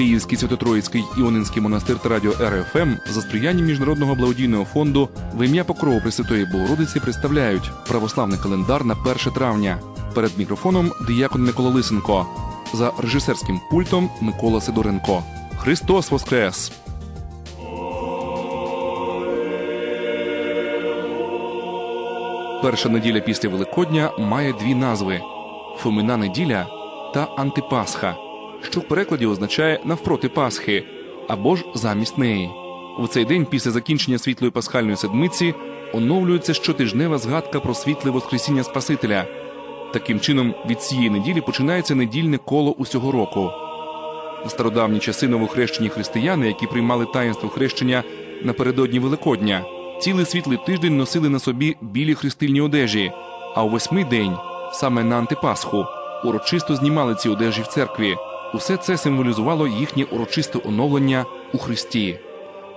Київський Свято-Троїцький Іонинський монастир та радіо РФМ за сприяння Міжнародного благодійного фонду в ім'я Покрову Пресвятої Богородиці представляють православний календар на 1 травня. Перед мікрофоном диякон Микола Лисенко. За режисерським пультом Микола Сидоренко. Христос Воскрес! Перша неділя після Великодня має дві назви: Фомина неділя та Антипасха, що в перекладі означає навпроти Пасхи або ж замість неї. У цей день, після закінчення світлої пасхальної седмиці, оновлюється щотижнева згадка про світле Воскресіння Спасителя. Таким чином, від цієї неділі починається недільне коло усього року. В стародавні часи новохрещені християни, які приймали таїнство хрещення напередодні Великодня, цілий світлий тиждень носили на собі білі хрестильні одежі, а у восьмий день, саме на Антипасху, урочисто знімали ці одежі в церкві. Усе це символізувало їхнє урочисте оновлення у Христі.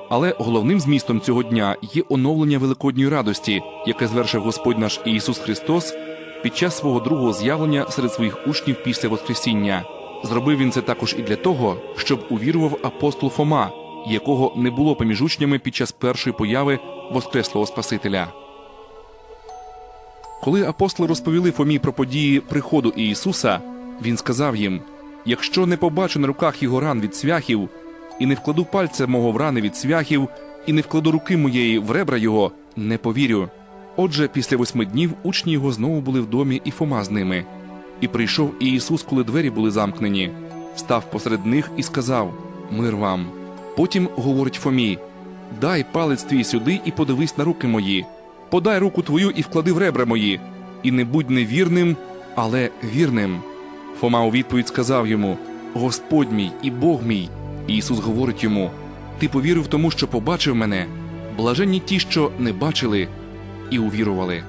Але головним змістом цього дня є оновлення великодньої радості, яке звершив Господь наш Ісус Христос під час свого другого з'явлення серед своїх учнів після Воскресіння. Зробив він це також і для того, щоб увірував апостол Фома, якого не було поміж учнями під час першої появи Воскреслого Спасителя. Коли апостоли розповіли Фомі про події приходу Ісуса, він сказав їм: Якщо не побачу на руках його ран від цвяхів, і не вкладу пальця мого в рани від цвяхів, і не вкладу руки моєї в ребра його, не повірю. Отже, після восьми днів учні його знову були в домі, і Фома з ними. І прийшов і Ісус, коли двері були замкнені, став посеред них і сказав: Мир вам. Потім говорить Фомі: Дай палець твій сюди і подивись на руки мої. Подай руку твою і вклади в ребра мої, і не будь невірним, але вірним. Фома у відповідь сказав йому: Господь мій і Бог мій. І Ісус говорить йому: Ти повірив тому, що побачив мене. Блаженні ті, що не бачили і увірували.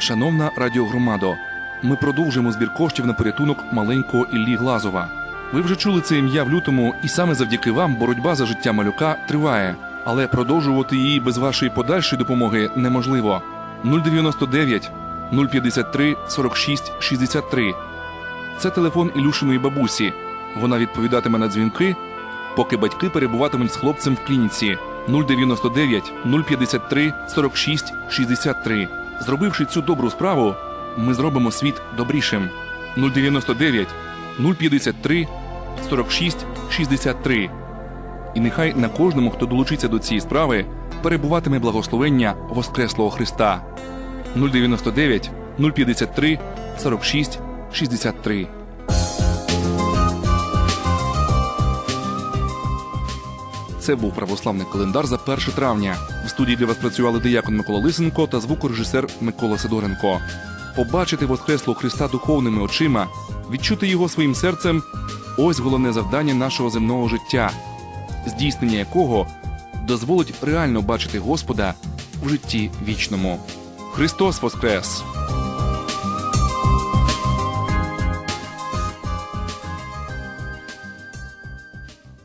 Шановна радіогромадо, ми продовжуємо збір коштів на порятунок маленького Іллі Глазова. Ви вже чули це ім'я в лютому, і саме завдяки вам боротьба за життя малюка триває, але продовжувати її без вашої подальшої допомоги неможливо. 099 053 46 63 Це телефон Ілюшиної бабусі. Вона відповідатиме на дзвінки, поки батьки перебуватимуть з хлопцем в клініці 099 053 46 63. Зробивши цю добру справу, ми зробимо світ добрішим. 099 053 46 63. І нехай на кожному, хто долучиться до цієї справи, перебуватиме благословення Воскреслого Христа. 099 053 46 63. Це був православний календар за 1 травня. В студії для вас працювали диякон Микола Лисенко та звукорежисер Микола Сидоренко. Побачити Воскреслого Христа духовними очима, відчути його своїм серцем ось головне завдання нашого земного життя, здійснення якого дозволить реально бачити Господа в житті вічному. Христос Воскрес!